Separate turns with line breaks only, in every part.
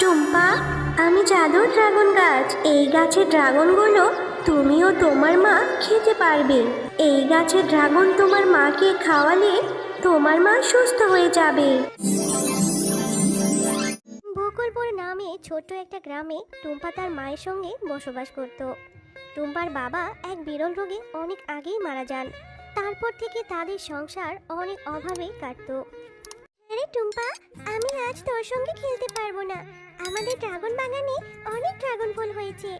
টুম্পা, আমি জাদুর ড্রাগন গাছ। এই গাছের ড্রাগনগুলো তুমিও তোমার মা খেতে পারবে। এই গাছের ড্রাগন তোমার মাকে খাওয়ালে তোমার মা সুস্থ হয়ে যাবে। বকুলপুর নামে ছোট্ট একটা গ্রামে টুম্পা তার মায়ের সঙ্গে বসবাস করত। টুম্পার বাবা এক বিরল রোগে অনেক আগেই মারা যান। তারপর থেকে তাদের সংসার অনেক অভাবে কাটতো। টুম্পা, আমি আজ তোর সঙ্গে খেলতে পারব না। আমাদের ড্রাগন বাগানে অনেক ড্রাগন ফল হয়েছে।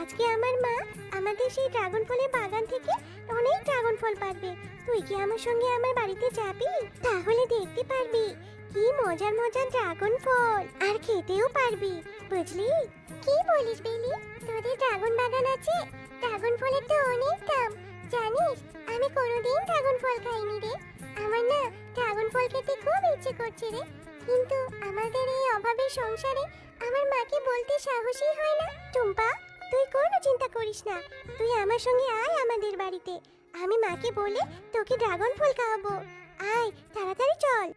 আজকে আমার মা আমাদের সেই ড্রাগন ফলের বাগান থেকে অনেক ড্রাগন ফল পারবে। তুই কি আমার সঙ্গে আমার বাড়িতে যাবি? তাহলে দেখতে পারবি। কি মজার মজার ড্রাগন ফল। আর খেতেও পারবি। বুঝলি? কি বলিস বেলি? তোদের ড্রাগন বাগান আছে? ড্রাগন ফলের তো অনেক দাম। জানিস, আমি কোনোদিন ড্রাগন ফল খাইনি রে। খেতে খুব ইচ্ছে করছে রে। কিন্তু আমাদের এই সংসারে আমার মাকে বলতে সাহসই হয় না। টুম্পা, তুই কোনো চিন্তা করিস না। তুই আমার সঙ্গে আয় আমাদের বাড়িতে। আমি মাকে বলে তোকে ড্রাগন ফল খাওয়াবো। আয়, তাড়াতাড়ি চল।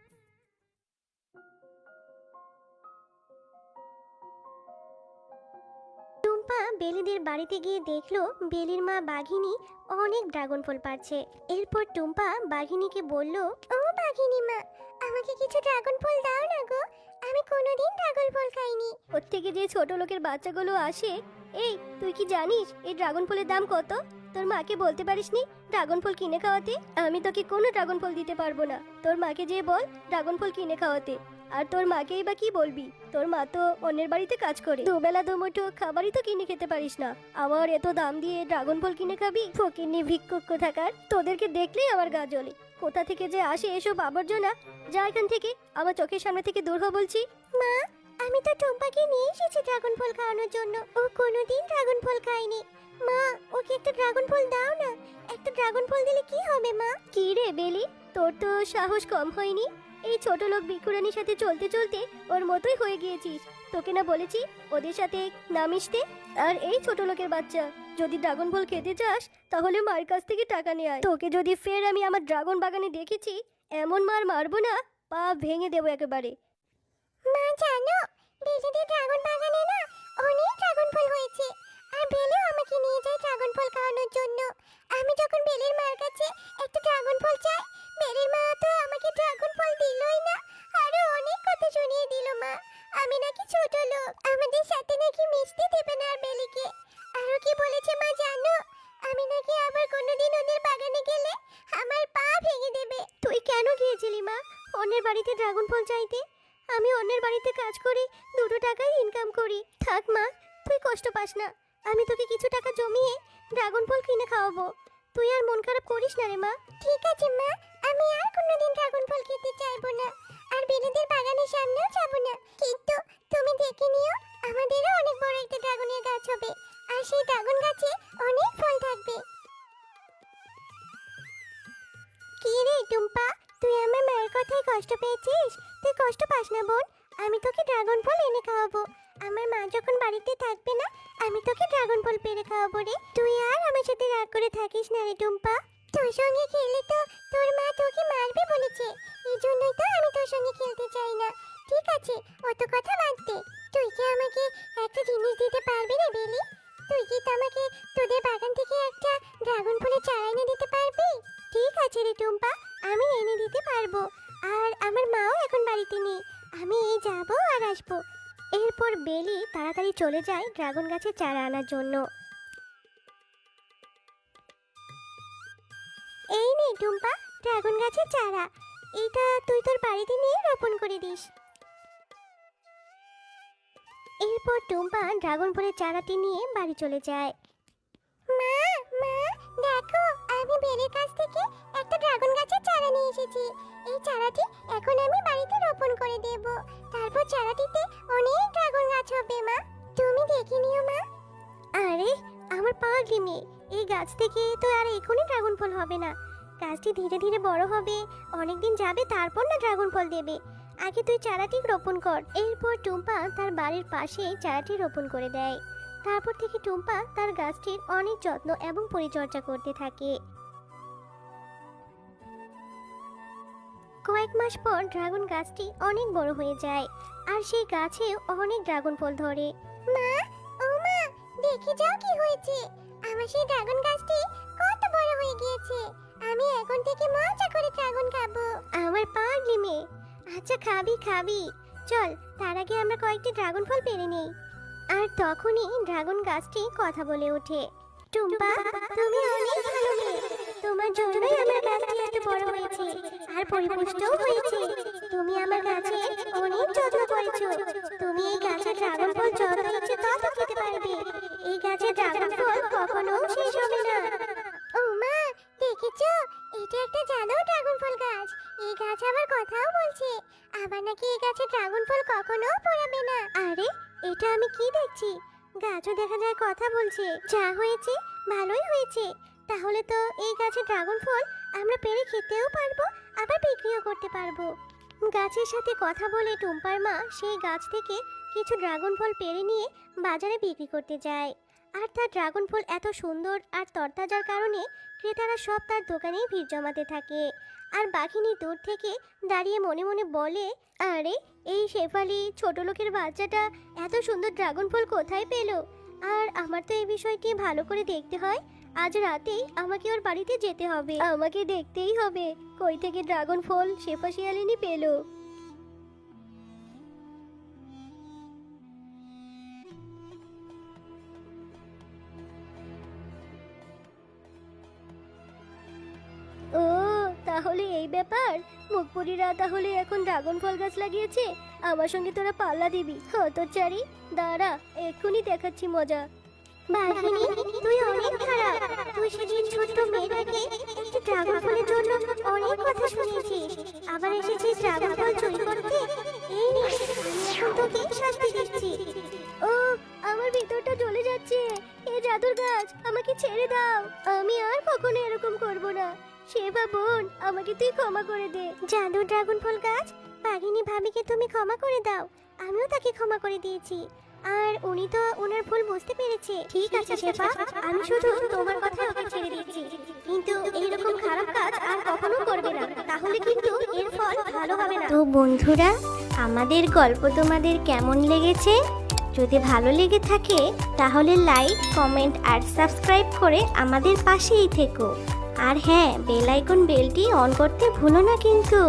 টুম্পা বেলিদের বাড়িতে গিয়ে দেখল বেলির মা বাঘিনী অনেক ড্রাগন ফল পাচ্ছে। এরপর টুম্পা বাঘিনীকে বলল, ও বাঘিনী মা, আমাকে কিছু ড্রাগন ফল দাও না গো। আমি কোনোদিন ড্রাগন ফল খাইনি। ওর থেকে যে ছোট লোকের বাচ্চাগুলো আসে, এই, তুই কি জানিস, এই ড্রাগন ফলের দাম কত? তোর মাকে বলতে পারিসনি ড্রাগন ফল কিনে খাওয়াতে? আমি তোকে কোনো ড্রাগন ফল দিতে পারব না। তোর মাকে যে বল, ড্রাগন ফল কিনে খাওয়াতে। আর তোর মাকেই বা কি বলবি? তোর মা তো অন্যের বাড়িতে কাজ করে। দুবেলা দুমুঠো খাবারই তো কিনে খেতে পারিস না। আবার এত দাম দিয়ে ড্রাগন ফল কিনে খাবি? ফকিরনি ভিক্ষুক কোথাকার? তোদেরকে দেখলেই আমার গা জ্বলে। কোথা থেকে যে আসে এসব আবর্জনা? যা এখান থেকে। আমার চোখের সামনে থেকে দূর হ বলছি। মা আমি তো টম্পাকে নিয়ে এসেছি ড্রাগন ফল খাওয়ানোর জন্য। ও কোনোদিন ড্রাগন ফল খায়নি। মা ওকে একটা ড্রাগন ফল দাও না। একটা ড্রাগন ফল দিলে কি হবে মা? কি রে বেলি? তোর তো সাহস কম হয়নি। এই ছোট লোক ভিক্ষুরানির সাথে চলতে চলতে ওর মতোই হয়ে গিয়েছিস। তোকে না বলেছি, ওদের সাথে না মিশতে। আর এই ছোট লোকের বাচ্চা, যদি ড্রাগন ফল খেতে চাস, তাহলে মার কাছ থেকে টাকা নিয়ে আয়। তোকে যদি ফের আমি আমার ড্রাগন বাগানে দেখেছি, এমন মার মারবো না, পা ভেঙে দেবো একেবারে। মা, জানো বেলিদের ড্রাগন বাগানে না অনেক ড্রাগন ফল হয়েছে। আর বেলেও আমাকে নিয়ে যায় ড্রাগন ফল খাওয়ানোর জন্য। আমি যখন বেলের মার কাছে ড্রাগন ফল চাইতে আমি অন্যের বাড়িতে কাজ করি, দুটো টাকাই ইনকাম করি। থাক মা, তুই কষ্ট পাস না। আমি তোকে কিছু টাকা জমিয়ে ড্রাগন ফল কিনে খাওয়াবো। তুই আর মন খারাপ করিস না রে মা। ঠিক আছে মা, আমি আর কোনোদিন ড্রাগন ফল খেতে চাইব না। আর বেলিদের বাগানের সামনেও যাব না। কিন্তু তুমি দেখে নিও, আমাদেরও অনেক বড় একটা ড্রাগনের গাছ হবে। আর সেই ড্রাগন গাছে অনেক কষ্ট পেয়েছিস? তুই কষ্ট পাস না বোন। আমি তোকে ড্রাগন ফল এনে খাওয়াবো। আমার মা যখন বাড়িতে থাকবে না, আমি তোকে ড্রাগন ফল পেরে খাওয়াবো রে। তুই আর আমার সাথে রাগ করে থাকিস না রে টুম্পা। তোর সঙ্গে খেললে তো তোর মা তোকে মারবে বলেছে। এই জন্যই তো আমি তোর সঙ্গে খেলতে চাই না। ঠিক আছে, অত কথা বাদ দে। তুই কি আমাকে একটা জিনিস দিতে পারবি রে বেলি? তুই কি আমাকে তোদের বাগান থেকে একটা ড্রাগন ফলের চারা এনে দিতে পারবি? ঠিক আছে রে টুম্পা, আমি এনে দিতে পারব। আর আমার মাও এখন বাড়িতে নেই। আমি এই যাব আর আসব। এরপর বেলি তাড়াতাড়ি চলে যায় ড্রাগন গাছের চারা আনার জন্য। এই নে টুম্পা, ড্রাগন গাছের চারা। এটা তুই তোর বাড়িতে নিয়ে রোপণ করে দিস। এরপর টুম্পা ড্রাগন ফলের চারাটি নিয়ে বাড়ি চলে যায়। মা মা, দেখো, আমি বেলের কাছ থেকে একটা ড্রাগন গাছের চারা নিয়ে এসেছি। এই চারাটি এখন আমি বাড়িতে রোপণ করে দেব। তারপর চারাটিতে অনেক ড্রাগন গাছ হবে, মা। তুমি দেখে নিও, মা। আরে, আমার পাগলি মেয়ে এই গাছ থেকে তো আর এখনই ড্রাগন ফল হবে না। গাছটি ধীরে ধীরে বড় হবে, অনেকদিন যাবে, তারপর না ড্রাগন ফল দেবে। আগে তুই চারাটি রোপণ কর। এরপর টুম্পা তার বাড়ির পাশে চারাটি রোপণ করে দেয়। তারপর থেকে টুম্পা তার গাছটির অনেক যত্ন এবং পরিচর্যা করতে থাকে। কয়েক মাস পর ড্রাগন গাছটি অনেক বড় হয়ে যায়, আর সেই গাছে অনেক ড্রাগন ফল ধরে। মা, ও মা, দেখে যাও কি হয়েছে। আমার সেই ড্রাগন গাছটি কত বড় হয়ে গিয়েছে। আমি এখন থেকে মজা করে ড্রাগন খাব। আমার পাগলি মেয়ে। আচ্ছা খাবি খাবি। চল, তার আগে আমরা কয়েকটি ড্রাগন ফল পেরে নেই। আর তখনই ড্রাগন গাছটি কথা বলে ওঠে। টুম্পা, তুমি অনেক ভালো মেয়ে। তোমার জন্যই আমার গাছটি এত বড় হয়েছে, আর পরিপুষ্টও হয়েছে। তুমি আমার গাছে অনেক যত্ন করেছ। তুমি এই গাছের ড্রাগন ফল যত ইচ্ছে তত খেতে পারবে। এই গাছের ড্রাগন ফল কখনো শেষ হবে না। ও মা, দেখেছ? এটা একটা জানো ড্রাগন ফল গাছ। এই গাছ আবার কথাও বলছে। আবার নাকি এই গাছে ড্রাগন ফল কখনো পড়াবে না। আরে, এটা আমি কি দেখছি? গাছও দেখা যায় কথা বলছে। যা হয়েছে, ভালোই হয়েছে। তাহলে তো এই গাছের ড্রাগন ফল আমরা পেরে খেতেও পারব, আবার বিক্রিও করতে পারব। গাছের সাথে কথা বলে টুম্পার মা সেই গাছ থেকে কিছু ড্রাগন ফল পেরে নিয়ে বাজারে বিক্রি করতে যায়। আর তার ড্রাগন ফল এত সুন্দর আর তরতাজার কারণে ক্রেতারা সব তার দোকানেই ভিড় জমাতে থাকে। আর বাঘিনী দূর থেকে দাঁড়িয়ে মনে মনে বলে, আরে, এই শেফালি ছোট লোকের বাচ্চাটা এত সুন্দর ড্রাগন ফল কোথায় পেল? আর আমার তো এই বিষয়টি ভালো করে দেখতে হয় আজ রাতেই আমাকে ওর বাড়িতে যেতে হবে। আমাকে দেখতেই হবে। কই থেকে ড্রাগন ফল শেফা শিয়ালিনী পেল? ও, তাহলে এই ব্যাপার? মুখপুরীরা তাহলে এখন ড্রাগন ফল গাছ লাগিয়েছে? আমার সঙ্গে তোরা পাল্লা দিবি। হতচারি দাঁড়া, এক্ষুনি দেখাচ্ছি মজা। বাঘিনী, তুই অনেক খারাপ। তুই সেদিন ছোট্ট মেয়েটাকে একটি ড্রাগন জন্য অনেক কথা শুনিয়েছিস। আবার এসেছিস ড্রাগন ফল চুরি করতে? এই এখন তোকে শাস্তি দিচ্ছি। ও, আমার ভিতরটা জ্বলে যাচ্ছে। এ জাদুর গাছ, আমাকে ছেড়ে দাও। আমি আর কখনো এরকম করব না। সেবা বোন, আমাকে তুই ক্ষমা করে দে। জাদু ড্রাগন ফল গাছ, বাঘিনী ভাবিকে তুমি ক্ষমা করে দাও। আমিও তাকে ক্ষমা করে দিয়েছি। আর উনি তো ওনার ভুল বুঝতে পেরেছে। ঠিক আছে শেফা আমি শুধু তোমার কথা ওকে ছেড়ে দিচ্ছি কিন্তু এইরকম খারাপ কাজ আর কখনো করবে না। তাহলে কিন্তু এর ফল ভালো হবে না। তো বন্ধুরা আমাদের গল্প তোমাদের কেমন লেগেছে? যদি ভালো লেগে থাকে তাহলে লাইক কমেন্ট আর সাবস্ক্রাইব করে আমাদের পাশেই থেকো। আর হ্যাঁ বেল আইকন বেলটি অন করতে ভুলো না কিন্তু।